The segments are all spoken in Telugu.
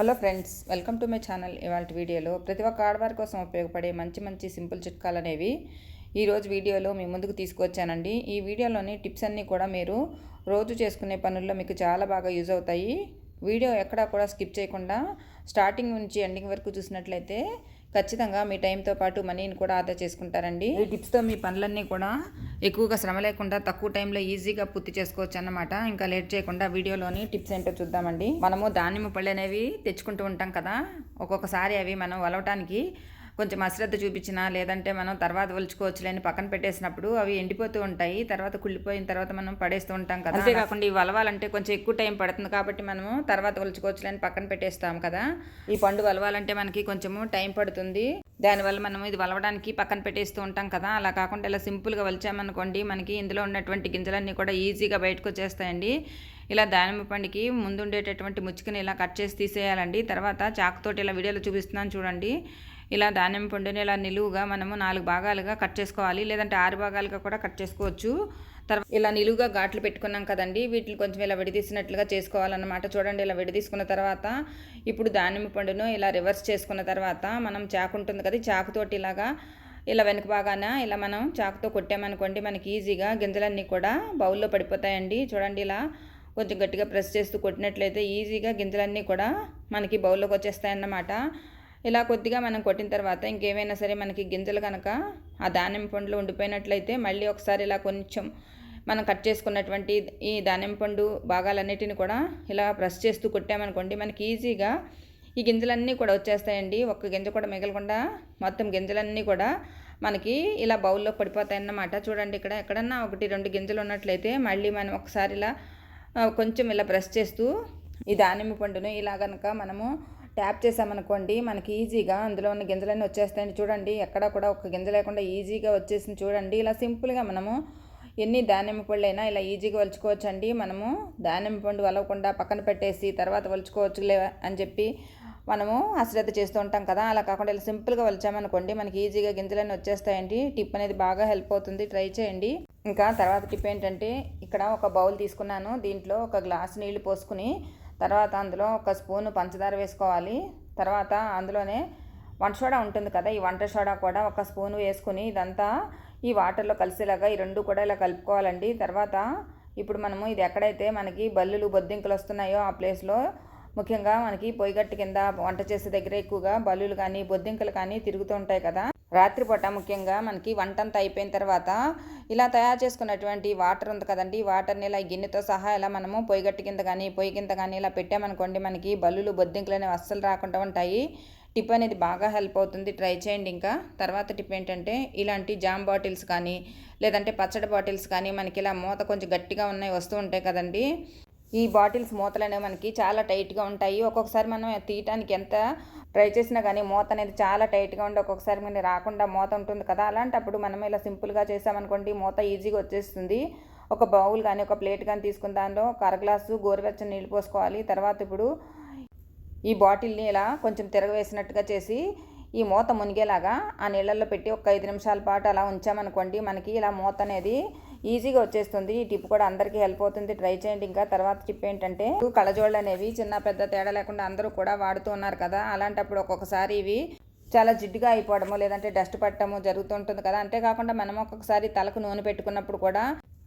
Hello friends welcome to my channel. ఇవాళ వీడియోలో ప్రతి ఒక్క ఆడవారి కోసం ఉపయోగపడే మంచి మంచి సింపుల్ చిట్కాలు అనేవి ఈరోజు వీడియోలో మీ ముందుకు తీసుకొచ్చానండి ఈ వీడియోలోని టిప్స్ అన్నీ కూడా మీరు రోజు చేసుకునే పనుల్లో మీకు చాలా బాగా యూజ్ అవుతాయి. వీడియో ఎక్కడా కూడా స్కిప్ చేయకుండా స్టార్టింగ్ నుంచి ఎండింగ్ వరకు చూసినట్లయితే ఖచ్చితంగా మీ టైంతో పాటు మనీని కూడా ఆదా చేసుకుంటారండి. ఈ టిప్స్తో మీ పనులన్నీ కూడా ఎక్కువగా శ్రమ లేకుండా తక్కువ టైంలో ఈజీగా పూర్తి చేసుకోవచ్చు అన్నమాట. ఇంకా లేట్ చేయకుండా వీడియోలోని టిప్స్ ఏంటో చూద్దామండి. మనము దానిమ్మ పళ్ళు అనేవి తెచ్చుకుంటూ ఉంటాం కదా. ఒక్కొక్కసారి అవి మనం వలవటానికి కొంచెం అశ్రద్ధ చూపించినా లేదంటే మనం తర్వాత ఒలుచుకోవచ్చులేని పక్కన పెట్టేసినప్పుడు అవి ఎండిపోతూ ఉంటాయి. తర్వాత కుళ్ళిపోయిన తర్వాత మనం పడేస్తూ ఉంటాం కదా. అంతేకాకుండా ఇవి వలవాలంటే కొంచెం ఎక్కువ టైం పడుతుంది కాబట్టి మనము తర్వాత ఒలుచుకోవచ్చులేని పక్కన పెట్టేస్తాం కదా. ఈ పండు వలవాలంటే మనకి కొంచెము టైం పడుతుంది. దానివల్ల మనం ఇది వలవడానికి పక్కన పెట్టేస్తూ ఉంటాం కదా. అలా కాకుండా ఇలా సింపుల్గా వలిచామనుకోండి మనకి ఇందులో ఉన్నటువంటి గింజలన్నీ కూడా ఈజీగా బయటకు వచ్చేస్తాయండి. ఇలా దానిమ్మ పండుకి ముందు ఉండేటటువంటి ముచ్చుకని ఇలా కట్ చేసి తీసేయాలండి. తర్వాత చాకుతోటి ఇలా వీడియోలో చూపిస్తున్నాను చూడండి. ఇలా దానిమ్మ పండుని ఇలా నిలువుగా మనము నాలుగు భాగాలుగా కట్ చేసుకోవాలి. లేదంటే ఆరు భాగాలుగా కూడా కట్ చేసుకోవచ్చు. తర్వాత ఇలా నిలువుగా ఘాట్లు పెట్టుకున్నాం కదండి. వీటిని కొంచెం ఇలా విడదీసినట్లుగా చేసుకోవాలన్నమాట. చూడండి ఇలా విడదీసుకున్న తర్వాత ఇప్పుడు దానిమ్మ పండును ఇలా రివర్స్ చేసుకున్న తర్వాత మనం చాకు ఉంటుంది కదా చాకుతోటి ఇలాగా ఇలా వెనక బాగాన ఇలా మనం చాకుతో కొట్టామనుకోండి మనకి ఈజీగా గింజలన్నీ కూడా బౌల్లో పడిపోతాయండి. చూడండి ఇలా కొంచెం గట్టిగా ప్రెస్ చేస్తూ కొట్టినట్లయితే ఈజీగా గింజలన్నీ కూడా మనకి బౌల్లోకి వచ్చేస్తాయన్నమాట. ఇలా కొద్దిగా మనం కొట్టిన తర్వాత ఇంకేమైనా సరే మనకి గింజలు కనుక ఆ దానిమ్మ పండ్లు ఉండిపోయినట్లయితే మళ్ళీ ఒకసారి ఇలా కొంచెం మనం కట్ చేసుకున్నటువంటి ఈ దానిమ్మ పండు భాగాలన్నిటిని కూడా ఇలా ప్రెస్ చేస్తూ కొట్టామనుకోండి మనకి ఈజీగా ఈ గింజలన్నీ కూడా వచ్చేస్తాయండి. ఒక్క గింజ కూడా మిగలకుండా మొత్తం గింజలన్నీ కూడా మనకి ఇలా బౌల్లో పడిపోతాయన్నమాట. చూడండి ఇక్కడ ఎక్కడన్నా ఒకటి రెండు గింజలు ఉన్నట్లయితే మళ్ళీ మనం ఒకసారి ఇలా కొంచెం ఇలా ప్రెస్ చేస్తూ ఈ దానిమ్మ పండును ఇలా కనుక మనము ట్యాప్ చేసామనుకోండి మనకి ఈజీగా అందులో ఉన్న గింజలన్నీ వచ్చేస్తాయండి. చూడండి ఎక్కడ కూడా ఒక గింజ లేకుండా ఈజీగా వచ్చేసింది చూడండి. ఇలా సింపుల్గా మనము ఎన్ని దానిమ్మ పళ్ళు అయినా ఇలా ఈజీగా వలుచుకోవచ్చు అండి మనము దానిమ్మ పండు వలవకుండా పక్కన పెట్టేసి తర్వాత వలుచుకోవచ్చులే అని చెప్పి మనము అశ్రద్ధ చేస్తూ ఉంటాం కదా. అలా కాకుండా ఇలా సింపుల్గా వలిచామనుకోండి మనకి ఈజీగా గింజలన్నీ వచ్చేస్తాయండి. టిప్ అనేది బాగా హెల్ప్ అవుతుంది. ట్రై చేయండి. ఇంకా తర్వాత టిప్ ఏంటంటే ఇక్కడ ఒక బౌల్ తీసుకున్నాను. దీంట్లో ఒక గ్లాస్ నీళ్ళు పోసుకుని తర్వాత అందులో ఒక స్పూన్ పంచదార వేసుకోవాలి. తర్వాత అందులోనే వంట సోడా ఉంటుంది కదా ఈ వంట సోడా కూడా ఒక స్పూన్ వేసుకుని ఇదంతా ఈ వాటర్లో కలిసేలాగా ఈ రెండు కూడా ఇలా కలుపుకోవాలండి. తర్వాత ఇప్పుడు మనము ఇది ఎక్కడైతే మనకి బల్లులు బొద్దింకలు వస్తున్నాయో ఆ ప్లేస్లో ముఖ్యంగా మనకి పొయ్యిగట్టు కింద వంట చేసే దగ్గర ఎక్కువగా బల్లులు కానీ బొద్దింకలు కానీ తిరుగుతూ ఉంటాయి కదా. రాత్రిపూట ముఖ్యంగా మనకి వంట అంతా అయిపోయిన తర్వాత ఇలా తయారు చేసుకున్నటువంటి వాటర్ ఉంది కదండి వాటర్ని ఇలా గిన్నెతో సహా ఇలా మనము పొయ్యిగట్టు కింద కానీ పొయ్యి కింద కానీ ఇలా పెట్టామనుకోండి మనకి బల్లులు బొద్దింకలు అనేవి అస్సలు రాకుండా ఉంటాయి. టిప్ అనేది బాగా హెల్ప్ అవుతుంది. ట్రై చేయండి ఇంకా. తర్వాత టిప్ ఏంటంటే ఇలాంటి జామ్ బాటిల్స్ కానీ లేదంటే పచ్చడి బాటిల్స్ కానీ మనకి ఇలా మూత కొంచెం గట్టిగా ఉన్నాయి వస్తూ ఉంటాయి కదండి. ఈ బాటిల్స్ మూతలు అనేవి మనకి చాలా టైట్గా ఉంటాయి. ఒక్కొక్కసారి మనం తీయటానికి ఎంత ట్రై చేసినా కానీ మూత అనేది చాలా టైట్గా ఉండి ఒక్కొక్కసారి మనకి రాకుండా మూత ఉంటుంది కదా. అలాంటప్పుడు మనం ఇలా సింపుల్గా చేసామనుకోండి మూత ఈజీగా వచ్చేస్తుంది. ఒక బౌల్ కానీ ఒక ప్లేట్ కానీ తీసుకున్న దానిలో ఒక గోరువెచ్చని నీళ్ళు పోసుకోవాలి. తర్వాత ఇప్పుడు ఈ బాటిల్ని ఇలా కొంచెం తిరగవేసినట్టుగా చేసి ఈ మూత మునిగేలాగా ఆ నీళ్ళల్లో పెట్టి ఒక ఐదు నిమిషాల పాటు అలా ఉంచామనుకోండి మనకి ఇలా మూత అనేది ఈజీగా వచ్చేస్తుంది. ఈ టిప్ కూడా అందరికీ హెల్ప్ అవుతుంది. ట్రై చేయండి. ఇంకా తర్వాత టిప్ ఏంటంటే కళ్ళజోళ్ళు అనేవి చిన్న పెద్ద తేడా లేకుండా అందరూ కూడా వాడుతూ ఉన్నారు కదా. అలాంటప్పుడు ఒక్కొక్కసారి ఇవి చాలా జిడ్డుగా అయిపోవడము లేదంటే డస్ట్ పట్టడము జరుగుతుంటుంది కదా. అంతేకాకుండా మనం ఒక్కొక్కసారి తలకు నూనె పెట్టుకున్నప్పుడు కూడా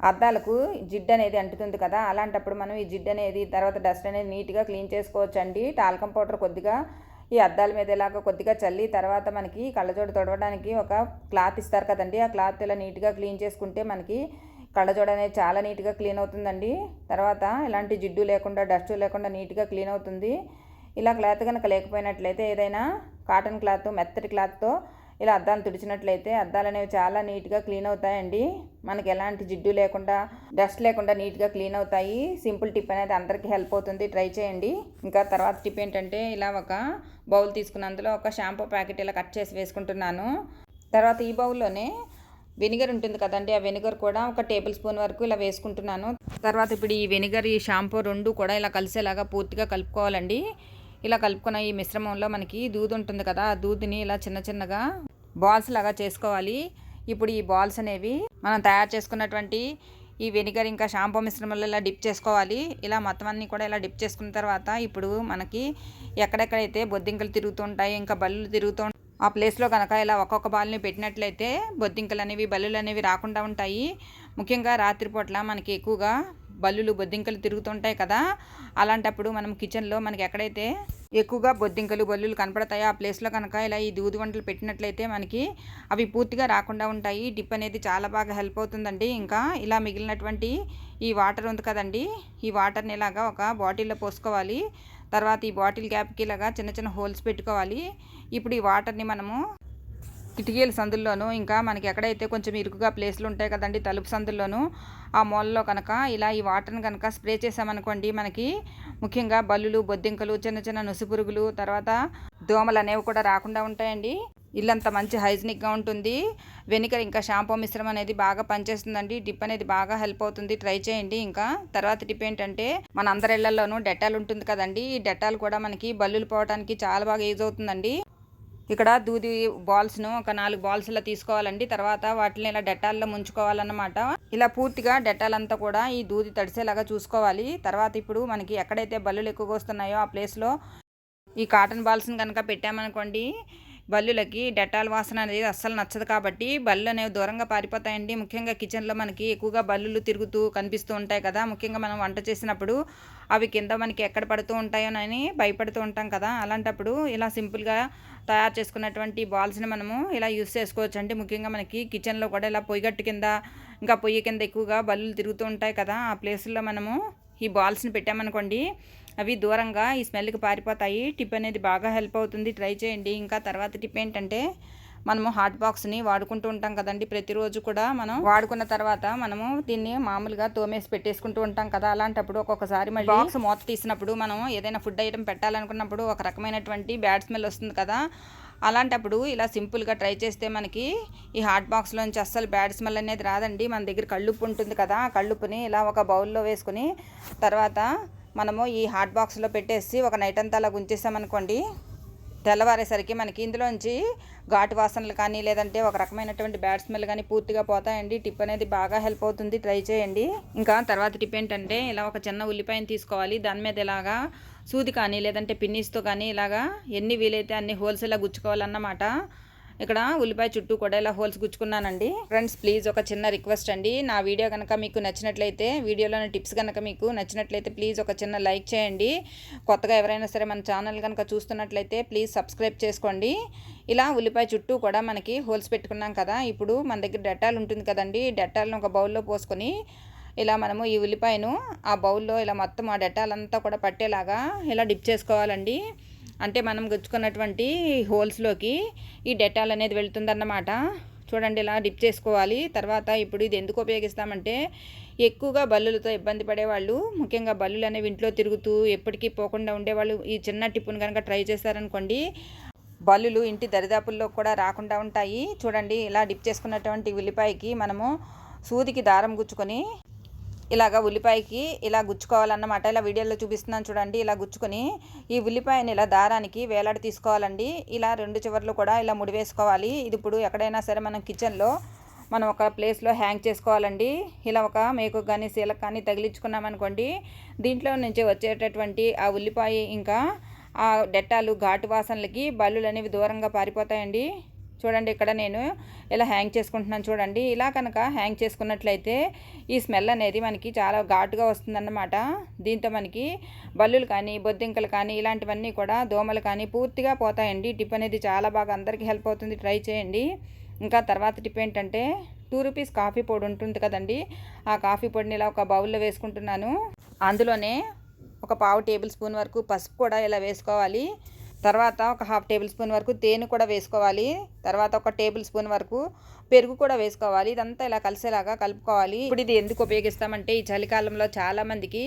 అద్దాలకు జిడ్డు అనేది అంటుతుంది కదా. అలాంటప్పుడు మనం ఈ జిడ్డు అనేది తర్వాత డస్ట్ అనేది నీట్గా క్లీన్ చేసుకోవచ్చు అండి టాల్కం పౌడర్ కొద్దిగా ఈ అద్దాల మీద ఇలాగ కొద్దిగా చల్లి తర్వాత మనకి కళ్ళజోడు తొడవడానికి ఒక క్లాత్ ఇస్తారు కదండి. ఆ క్లాత్ ఇలా నీట్గా క్లీన్ చేసుకుంటే మనకి కళ్ళజోడు అనేది చాలా నీట్గా క్లీన్ అవుతుందండి. తర్వాత ఇలాంటి జిడ్డు లేకుండా డస్ట్ లేకుండా నీట్గా క్లీన్ అవుతుంది. ఇలా క్లాత్ కనుక లేకపోయినట్లయితే ఏదైనా కాటన్ క్లాత్ మెత్తటి క్లాత్తో ఇలా అద్దాలు తుడిచినట్లయితే అద్దాలు అనేవి చాలా నీట్గా క్లీన్ అవుతాయండి. మనకి ఎలాంటి జిడ్డు లేకుండా డస్ట్ లేకుండా నీట్గా క్లీన్ అవుతాయి. సింపుల్ టిప్ అనేది అందరికీ హెల్ప్ అవుతుంది. ట్రై చేయండి. ఇంకా తర్వాత టిప్ ఏంటంటే ఇలా ఒక బౌల్ తీసుకున్న అందులో ఒక షాంపూ ప్యాకెట్ ఇలా కట్ చేసి వేసుకుంటున్నాను. తర్వాత ఈ బౌల్లోనే వెనిగర్ ఉంటుంది కదండి ఆ వెనిగర్ కూడా ఒక టేబుల్ స్పూన్ వరకు ఇలా వేసుకుంటున్నాను. తర్వాత ఇప్పుడు ఈ వెనిగర్ ఈ షాంపూ రెండు కూడా ఇలా కలిసేలాగా పూర్తిగా కలుపుకోవాలండి. ఇలా కలుపుకున్న ఈ మిశ్రమంలో మనకి దూది ఉంటుంది కదా ఆ దూదిని ఇలా చిన్న చిన్నగా బాల్స్ లాగా చేసుకోవాలి. ఇప్పుడు ఈ బాల్స్ అనేవి మనం తయారు చేసుకున్నటువంటి ఈ వెనిగర్ ఇంకా షాంపూ మిశ్రమంలో ఇలా డిప్ చేసుకోవాలి. ఇలా మొత్తం అన్నీ కూడా ఇలా డిప్ చేసుకున్న తర్వాత ఇప్పుడు మనకి ఎక్కడెక్కడైతే బొద్దింకలు తిరుగుతుంటాయి ఇంకా బల్లులు తిరుగుతూ ఆ ప్లేస్లో కనుక ఇలా ఒక్కొక్క బాల్ని పెట్టినట్లయితే బొద్దింకలు అనేవి బల్లులు అనేవి రాకుండా ఉంటాయి. ముఖ్యంగా రాత్రిపూట్ల మనకి ఎక్కువగా బల్లులు బొద్దింకలు తిరుగుతుంటాయి కదా అలాంటప్పుడు మనం కిచెన్లో మనకి ఎక్కడైతే ఎక్కువగా బొద్దింకలు బల్లులు కనపడతాయో ఆ ప్లేస్లో కనుక ఇలా ఈ దూది వంటలు పెట్టినట్లయితే మనకి అవి పూర్తిగా రాకుండా ఉంటాయి. డిప్ అనేది చాలా బాగా హెల్ప్ అవుతుందండి. ఇంకా ఇలా మిగిలినటువంటి ఈ వాటర్ ఉంది కదండి ఈ వాటర్ని ఇలాగా ఒక బాటిల్లో పోసుకోవాలి. తర్వాత ఈ బాటిల్ గ్యాప్కి ఇలాగా చిన్న చిన్న హోల్స్ పెట్టుకోవాలి. ఇప్పుడు ఈ వాటర్ని మనము కిటికీల సందుల్లోనూ ఇంకా మనకి ఎక్కడైతే కొంచెం ఇరుకుగా ప్లేస్లు ఉంటాయి కదండి తలుపు సందుల్లోనూ ఆ మూలలో కనుక ఇలా ఈ వాటర్ని కనుక స్ప్రే చేసామనుకోండి మనకి ముఖ్యంగా బల్లులు బొద్దింకలు చిన్న చిన్న నుసుపురుగులు తర్వాత దోమలు అనేవి కూడా రాకుండా ఉంటాయండి. ఇల్లంతా మంచి హైజీనిక్గా ఉంటుంది. వెనికర్ ఇంకా షాంపూ మిశ్రమం అనేది బాగా పనిచేస్తుందండి. డిప్ అనేది బాగా హెల్ప్ అవుతుంది. ట్రై చేయండి. ఇంకా తర్వాత టిప్ ఏంటంటే మన అందరి ఇళ్ళలోనూ డెటాల్ ఉంటుంది కదండి. ఈ డెటాల్ కూడా మనకి బల్లులు పోవడానికి చాలా బాగా యూజ్ అవుతుందండి. ఇక్కడ దూది బాల్స్ను ఒక నాలుగు బాల్స్ ఇలా తీసుకోవాలండి. తర్వాత వాటిని ఇలా డెటాల్లో ముంచుకోవాలన్నమాట. ఇలా పూర్తిగా డెటాల్ అంతా కూడా ఈ దూది తడిసేలాగా చూసుకోవాలి. తర్వాత ఇప్పుడు మనకి ఎక్కడైతే బల్లులు ఎక్కువగా వస్తున్నాయో ఆ ప్లేస్లో ఈ కాటన్ బాల్స్ని కనుక పెట్టామనుకోండి బల్లులకి డెటాల్ వాసన అనేది అస్సలు నచ్చదు కాబట్టి బల్లు అనేవి దూరంగా పారిపోతాయండి. ముఖ్యంగా కిచెన్లో మనకి ఎక్కువగా బల్లులు తిరుగుతూ కనిపిస్తూ ఉంటాయి కదా. ముఖ్యంగా మనం వంట చేసినప్పుడు అవి కింద మనకి ఎక్కడ పడుతూ ఉంటాయోనని భయపడుతూ ఉంటాం కదా. అలాంటప్పుడు ఇలా సింపుల్గా తయారు చేసుకున్నటువంటి బాల్స్ని మనము ఇలా యూస్ చేసుకోవచ్చు అంటే ముఖ్యంగా మనకి కిచెన్లో కూడా ఇలా పొయ్యిగట్టు కింద ఇంకా పొయ్యి కింద ఎక్కువగా బల్లులు తిరుగుతూ ఉంటాయి కదా. ఆ ప్లేస్లో మనము ఈ బాల్స్ని పెట్టామనుకోండి అవి దూరంగా ఈ స్మెల్కి పారిపోతాయి. టిప్ అనేది బాగా హెల్ప్ అవుతుంది. ట్రై చేయండి. ఇంకా తర్వాత టిప్ ఏంటంటే మనము హాట్ బాక్స్ని వాడుకుంటూ ఉంటాం కదండి. ప్రతిరోజు కూడా మనం వాడుకున్న తర్వాత మనము దీన్ని మామూలుగా తోమేసి పెట్టేసుకుంటూ ఉంటాం కదా. అలాంటప్పుడు ఒక్కొక్కసారి మళ్ళీ బాక్స్ మూత తీసినప్పుడు మనం ఏదైనా ఫుడ్ ఐటమ్ పెట్టాలనుకున్నప్పుడు ఒక రకమైనటువంటి బ్యాడ్ స్మెల్ వస్తుంది కదా. అలాంటప్పుడు ఇలా సింపుల్గా ట్రై చేస్తే మనకి ఈ హాట్ బాక్స్లోంచి అస్సలు బ్యాడ్ స్మెల్ అనేది రాదండి. మన దగ్గర కళ్ళుప్పు ఉంటుంది కదా ఆ కళ్ళుప్పుని ఇలా ఒక బౌల్లో వేసుకుని తర్వాత మనము ఈ హాట్ బాక్స్లో పెట్టేసి ఒక నైట్ అంతా అలా ఉంచేసామనుకోండి తెల్లవారేసరికి మనకి ఇందులోంచి ఘాటు వాసనలు కానీ లేదంటే ఒక రకమైనటువంటి బ్యాడ్ స్మెల్ కానీ పూర్తిగా పోతాయండి. టిప్ అనేది బాగా హెల్ప్ అవుతుంది. ట్రై చేయండి. ఇంకా తర్వాత టిప్ ఏంటంటే ఇలా ఒక చిన్న ఉల్లిపాయను తీసుకోవాలి. దాని మీద ఇలాగా సూది కానీ లేదంటే పిన్నీస్తో కానీ ఇలాగా ఎన్ని వీలైతే అన్ని హోల్సేల్గా గుచ్చుకోవాలన్నమాట. ఇక్కడ ఉల్లిపాయ చుట్టూ కూడా ఇలా హోల్స్ గుచ్చుకున్నానండి. ఫ్రెండ్స్ ప్లీజ్ ఒక చిన్న రిక్వెస్ట్ అండి. నా వీడియో కనుక మీకు నచ్చినట్లయితే వీడియోలోని టిప్స్ కనుక మీకు నచ్చినట్లయితే ప్లీజ్ ఒక చిన్న లైక్ చేయండి. కొత్తగా ఎవరైనా సరే మన ఛానల్ కనుక చూస్తున్నట్లయితే ప్లీజ్ సబ్స్క్రైబ్ చేసుకోండి. ఇలా ఉల్లిపాయ చుట్టూ కూడా మనకి హోల్స్ పెట్టుకున్నాం కదా. ఇప్పుడు మన దగ్గర డెటాల్ ఉంటుంది కదండి. డెటాల్ని ఒక బౌల్లో పోసుకొని ఇలా మనము ఈ ఉల్లిపాయను ఆ బౌల్లో ఇలా మొత్తం ఆ డెటాల్ అంతా కూడా పట్టేలాగా ఇలా డిప్ చేసుకోవాలండి. అంటే మనం గుచ్చుకున్నటువంటి హోల్స్లోకి ఈ డెటాల్ అనేది వెళ్తుందన్నమాట. చూడండి ఇలా డిప్ చేసుకోవాలి. తర్వాత ఇప్పుడు ఇది ఎందుకు ఉపయోగిస్తామంటే ఎక్కువగా బల్లులతో ఇబ్బంది పడేవాళ్ళు ముఖ్యంగా బల్లులు అనేవి ఇంట్లో తిరుగుతూ ఎప్పటికీ పోకుండా ఉండేవాళ్ళు. ఈ చిన్న టిప్పును కనుక ట్రై చేశారనుకోండి బల్లులు ఇంటి దరిదాపుల్లో కూడా రాకుండా ఉంటాయి. చూడండి ఇలా డిప్ చేసుకున్నటువంటి ఉల్లిపాయకి మనము సూదికి దారం గుచ్చుకొని ఇలాగ ఉల్లిపాయకి ఇలా గుచ్చుకోవాలన్నమాట. ఇలా వీడియోలో చూపిస్తున్నాను చూడండి. ఇలా గుచ్చుకొని ఈ ఉల్లిపాయని ఇలా దారానికి వేలాడి తీసుకోవాలండి. ఇలా రెండు చివర్లు కూడా ఇలా ముడివేసుకోవాలి. ఇది ఇప్పుడు ఎక్కడైనా సరే మనం కిచెన్లో మనం ఒక ప్లేస్లో హ్యాంగ్ చేసుకోవాలండి. ఇలా ఒక మేకు కానీ సీలకు కానీ తగిలించుకున్నామనుకోండి దీంట్లో నుంచి వచ్చేటటువంటి ఆ ఉల్లిపాయ ఇంకా ఆ డెట్టాలు ఘాటు వాసనలకి బల్లులు అనేవి దూరంగా పారిపోతాయండి. చూడండి ఇక్కడ నేను ఇలా హ్యాంగ్ చేసుకుంటున్నాను చూడండి. ఇలా కనుక హ్యాంగ్ చేసుకున్నట్లయితే ఈ స్మెల్ అనేది మనకి చాలా ఘాటుగా వస్తుందన్నమాట. దీంతో మనకి బల్లులు కానీ బొద్దింకలు కానీ ఇలాంటివన్నీ కూడా దోమలు కానీ పూర్తిగా పోతాయండి. టిప్ అనేది చాలా బాగా అందరికీ హెల్ప్ అవుతుంది. ట్రై చేయండి. ఇంకా తర్వాత టిప్ ఏంటంటే టూ రూపీస్ కాఫీ పొడి ఉంటుంది కదండి. ఆ కాఫీ పొడిని ఇలా ఒక బౌల్లో వేసుకుంటున్నాను. అందులోనే ఒక పావు టేబుల్ స్పూన్ వరకు పసుపు కూడా ఇలా వేసుకోవాలి. తర్వాత ఒక హాఫ్ టేబుల్ స్పూన్ వరకు తేనె కూడా వేసుకోవాలి. తర్వాత ఒక టేబుల్ స్పూన్ వరకు పెరుగు కూడా వేసుకోవాలి. ఇదంతా ఇలా కలిసేలాగా కలుపుకోవాలి. ఇప్పుడు ఇది ఎందుకు ఉపయోగిస్తామంటే ఈ చలికాలంలో చాలామందికి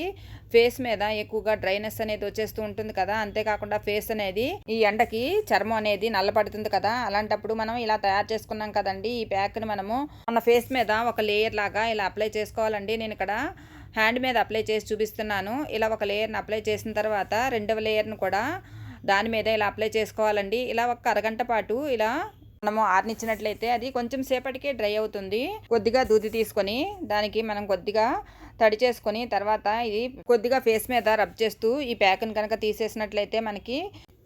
ఫేస్ మీద ఎక్కువగా డ్రైనెస్ అనేది వచ్చేస్తూ ఉంటుంది కదా. అంతేకాకుండా ఫేస్ అనేది ఈ ఎండకి చర్మం అనేది నల్లపడుతుంది కదా. అలాంటప్పుడు మనం ఇలా తయారు చేసుకున్నాం కదండి. ఈ ప్యాక్ని మనము మన ఫేస్ మీద ఒక లేయర్ లాగా ఇలా అప్లై చేసుకోవాలండి. నేను ఇక్కడ హ్యాండ్ మీద అప్లై చేసి చూపిస్తున్నాను. ఇలా ఒక లేయర్ని అప్లై చేసిన తర్వాత రెండవ లేయర్ను కూడా దాని మీద ఇలా అప్లై చేసుకోవాలండి. ఇలా ఒక అరగంట పాటు ఇలా మనము ఆర్నిచ్చినట్లయితే అది కొంచెం సేపటికే డ్రై అవుతుంది. కొద్దిగా దూది తీసుకొని దానికి మనం కొద్దిగా తడి చేసుకొని తర్వాత ఇది కొద్దిగా ఫేస్ మీద రబ్ చేస్తూ ఈ ప్యాక్ని కనుక తీసేసినట్లయితే మనకి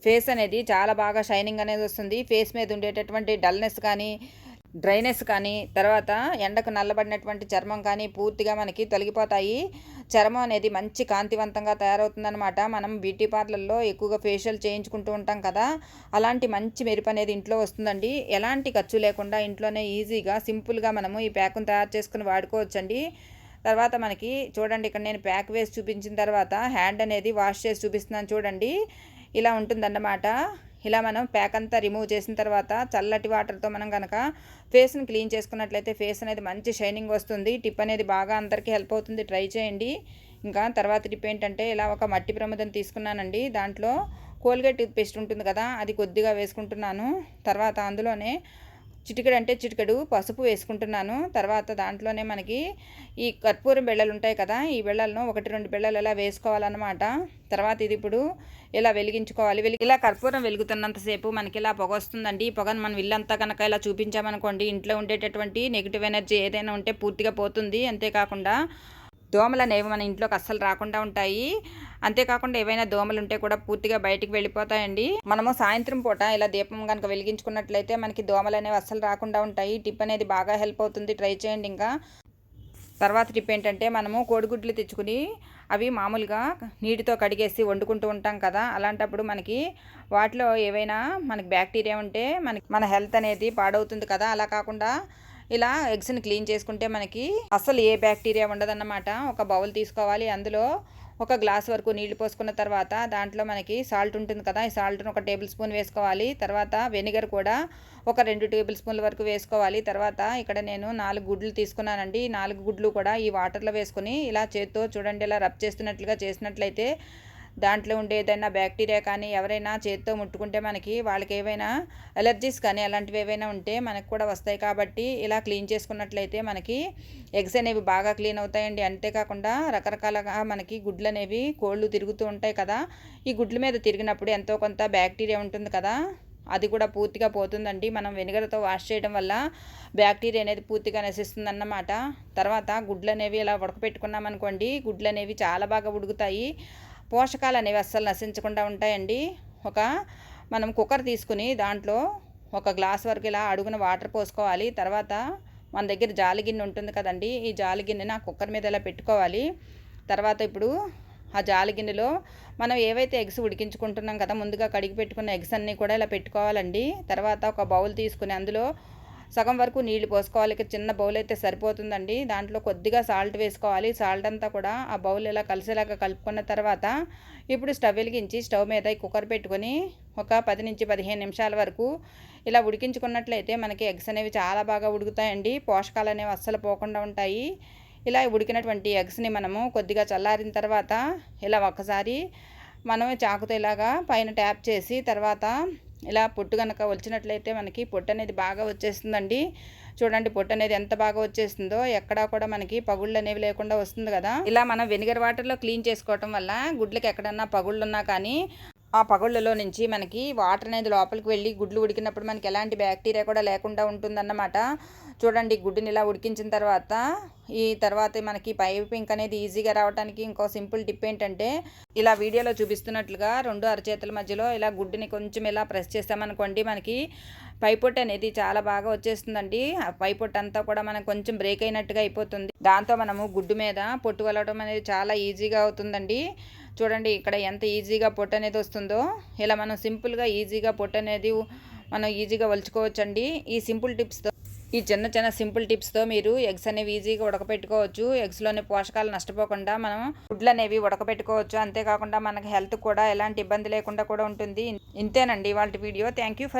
ఫేస్ అనేది చాలా బాగా షైనింగ్ అనేది వస్తుంది. ఫేస్ మీద ఉండేటటువంటి డల్నెస్ కానీ డ్రైనెస్ కానీ తర్వాత ఎండకు నల్లబడినటువంటి చర్మం కానీ పూర్తిగా మనకి తొలగిపోతాయి. చర్మం అనేది మంచి కాంతివంతంగా తయారవుతుందనమాట మనం బ్యూటీ పార్లర్లో ఎక్కువగా ఫేషియల్ చేయించుకుంటూ ఉంటాం కదా అలాంటి మంచి మెరుపు అనేది ఇంట్లో వస్తుందండి. ఎలాంటి ఖర్చు లేకుండా ఇంట్లోనే ఈజీగా సింపుల్గా మనము ఈ ప్యాక్ను తయారు చేసుకుని వాడుకోవచ్చండి. తర్వాత మనకి చూడండి ఇక్కడ నేను ప్యాక్ వేసి చూపించిన తర్వాత హ్యాండ్ అనేది వాష్ చేసి చూపిస్తున్నాను చూడండి. ఇలా ఉంటుందన్నమాట. ఇలా మనం ప్యాక్ అంతా రిమూవ్ చేసిన తర్వాత చల్లటి వాటర్తో మనం కనుక ఫేస్ని క్లీన్ చేసుకున్నట్లయితే ఫేస్ అనేది మంచి షైనింగ్ వస్తుంది. టిప్ అనేది బాగా అందరికీ హెల్ప్ అవుతుంది. ట్రై చేయండి. ఇంకా తర్వాత టిప్ ఏంటంటే ఇలా ఒక మట్టి ప్రమదం తీసుకున్నానండి. దాంట్లో కోల్గేట్ టూత్ పేస్ట్ ఉంటుంది కదా అది కొద్దిగా వేసుకుంటున్నాను. తర్వాత అందులోనే చిటికెడు అంటే చిటికెడు పసుపు వేసుకుంటున్నాను. తర్వాత దాంట్లోనే మనకి ఈ కర్పూరం బెళ్ళలు ఉంటాయి కదా ఈ బెళ్ళలను ఒకటి రెండు బెళ్ళలు ఇలా వేసుకోవాలన్నమాట. తర్వాత ఇది ఇప్పుడు ఇలా వెలిగించుకోవాలి? వెలిగి ఇలా కర్పూరం వెలుగుతున్నంతసేపు మనకి ఇలా పొగ వస్తుందండి. ఈ పొగను మనం ఇల్లంతా కనుక ఇలా చూపించామనుకోండి ఇంట్లో ఉండేటటువంటి నెగిటివ్ ఎనర్జీ ఏదైనా ఉంటే పూర్తిగా పోతుంది. అంతేకాకుండా దోమలు అనేవి మన ఇంట్లోకి అస్సలు రాకుండా ఉంటాయి. అంతేకాకుండా ఏవైనా దోమలు ఉంటే కూడా పూర్తిగా బయటికి వెళ్ళిపోతాయండి. మనము సాయంత్రం పూట ఇలా దీపం కనుక వెలిగించుకున్నట్లయితే మనకి దోమలు అనేవి అస్సలు రాకుండా ఉంటాయి. టిప్ అనేది బాగా హెల్ప్ అవుతుంది. ట్రై చేయండి ఇంకా. తర్వాత టిప్ ఏంటంటే మనము కోడిగుడ్లు తెచ్చుకుని అవి మామూలుగా నీటితో కడిగేసి వండుకుంటూ ఉంటాం కదా. అలాంటప్పుడు మనకి వాటిలో ఏవైనా మనకి బ్యాక్టీరియా ఉంటే మనకి మన హెల్త్ అనేది పాడవుతుంది కదా. అలా కాకుండా ఇలా ఎగ్స్ని క్లీన్ చేసుకుంటే మనకి అసలు ఏ బ్యాక్టీరియా ఉండదన్నమాట. ఒక బౌల్ తీసుకోవాలి. అందులో ఒక గ్లాస్ వరకు నీళ్ళు పోసుకున్న తర్వాత దాంట్లో మనకి సాల్ట్ ఉంటుంది కదా ఈ సాల్ట్ను ఒక టేబుల్ స్పూన్ వేసుకోవాలి. తర్వాత వెనిగర్ కూడా ఒక రెండు టేబుల్ స్పూన్ల వరకు వేసుకోవాలి. తర్వాత ఇక్కడ నేను నాలుగు గుడ్లు తీసుకున్నానండి. నాలుగు గుడ్లు కూడా ఈ వాటర్లో వేసుకొని ఇలా చేత్తో చూడండి ఇలా రబ్ చేస్తున్నట్లుగా చేసినట్లయితే దాంట్లో ఉండే ఏదైనా బ్యాక్టీరియా కానీ ఎవరైనా చేతితో ముట్టుకుంటే మనకి వాళ్ళకి ఏవైనా ఎలర్జీస్ కానీ అలాంటివి ఏవైనా ఉంటే మనకు కూడా వస్తాయి కాబట్టి ఇలా క్లీన్ చేసుకున్నట్లయితే మనకి ఎగ్స్ అనేవి బాగా క్లీన్ అవుతాయండి. అంతేకాకుండా రకరకాలుగా మనకి గుడ్లు అనేవి కోళ్ళు తిరుగుతూ ఉంటాయి కదా ఈ గుడ్ల మీద తిరిగినప్పుడు ఎంతో కొంత బ్యాక్టీరియా ఉంటుంది కదా అది కూడా పూర్తిగా పోతుందండి. మనం వెనుగరతో వాష్ చేయడం వల్ల బ్యాక్టీరియా అనేది పూర్తిగా నశిస్తుంది అన్నమాట తర్వాత గుడ్లు అనేవి ఇలా ఉడకపెట్టుకున్నాం అనుకోండి గుడ్లు అనేవి చాలా బాగా ఉడుకుతాయి. పోషకాలు అనేవి అస్సలు నశించకుండా ఉంటాయండి. ఒక మనం కుక్కర్ తీసుకుని దాంట్లో ఒక గ్లాస్ వరకు ఇలా అడుగున వాటర్ పోసుకోవాలి. తర్వాత మన దగ్గర జాలి గిన్నె ఉంటుంది కదండి. ఈ జాలి గిన్నెని ఆ కుక్కర్ మీద ఇలా పెట్టుకోవాలి. తర్వాత ఇప్పుడు ఆ జాలి గిన్నెలో మనం ఏవైతే ఎగ్స్ ఉడికించుకుంటున్నాం కదా ముందుగా కడిగి పెట్టుకున్న ఎగ్స్ అన్నీ కూడా ఇలా పెట్టుకోవాలండి. తర్వాత ఒక బౌల్ తీసుకుని అందులో సగం వరకు నీళ్ళు పోసుకోవాలి. చిన్న బౌల్ అయితే సరిపోతుందండి. దాంట్లో కొద్దిగా సాల్ట్ వేసుకోవాలి. సాల్ట్ అంతా కూడా ఆ బౌల్ ఇలా కలిసేలాగా కలుపుకున్న తర్వాత ఇప్పుడు స్టవ్ వెలిగించి స్టవ్ మీద కుక్కర్ పెట్టుకొని ఒక పది నుంచి పదిహేను నిమిషాల వరకు ఇలా ఉడికించుకున్నట్లయితే మనకి ఎగ్స్ అనేవి చాలా బాగా ఉడుకుతాయండి. పోషకాలు అనేవి అస్సలు పోకుండా ఉంటాయి. ఇలా ఉడికినటువంటి ఎగ్స్ని మనము కొద్దిగా చల్లారిన తర్వాత ఇలా ఒకసారి మనం చాకుతో ఇలాగా పైన ట్యాప్ చేసి తర్వాత ఇలా పొట్టు కనుక వచ్చినట్లయితే మనకి పొట్టు అనేది బాగా వచ్చేస్తుందండి. చూడండి పొట్టు అనేది ఎంత బాగా వచ్చేస్తుందో ఎక్కడా కూడా మనకి పగుళ్ళు అనేవి లేకుండా వస్తుంది కదా. ఇలా మనం వెనిగర్ వాటర్లో క్లీన్ చేసుకోవటం వల్ల గుడ్లకి ఎక్కడన్నా పగుళ్ళు ఉన్నా కానీ ఆ పగళ్ళలో నుంచి మనకి వాటర్ అనేది లోపలికి వెళ్ళి గుడ్లు ఉడికినప్పుడు మనకి ఎలాంటి బ్యాక్టీరియా కూడా లేకుండా ఉంటుందన్నమాట. చూడండి గుడ్డుని ఇలా ఉడికించిన తర్వాత ఈ తర్వాత మనకి పైపింక్ అనేది ఈజీగా రావడానికి ఇంకో సింపుల్ టిప్ ఏంటంటే ఇలా వీడియోలో చూపిస్తున్నట్లుగా రెండు అరచేతుల మధ్యలో ఇలా గుడ్డుని కొంచెం ఇలా ప్రెస్ చేస్తామనుకోండి మనకి పైపొట్టు అనేది చాలా బాగా వచ్చేస్తుందండి. ఆ పైపొట్టు అంతా కూడా మనం కొంచెం బ్రేక్ అయినట్టుగా అయిపోతుంది. దాంతో మనము గుడ్డు మీద పొట్టు వలవడం అనేది చాలా ఈజీగా అవుతుందండి. చూడండి ఇక్కడ ఎంత ఈజీగా పొట్టు అనేది వస్తుందో. ఇలా మనం సింపుల్గా ఈజీగా పొట్టు అనేది మనం ఈజీగా వలుచుకోవచ్చండి. ఈ సింపుల్ టిప్స్తో ఈ చిన్న చిన్న సింపుల్ టిప్స్తో మీరు ఎగ్స్ అనేవి ఈజీగా ఉడకపెట్టుకోవచ్చు. ఎగ్స్లోని పోషకాలు నష్టపోకుండా మనం ఫుడ్లు అనేవి ఉడకపెట్టుకోవచ్చు. అంతేకాకుండా మనకి హెల్త్ కూడా ఎలాంటి ఇబ్బంది లేకుండా కూడా ఉంటుంది. ఇంతేనండి వాళ్ళ వీడియో. Thank you for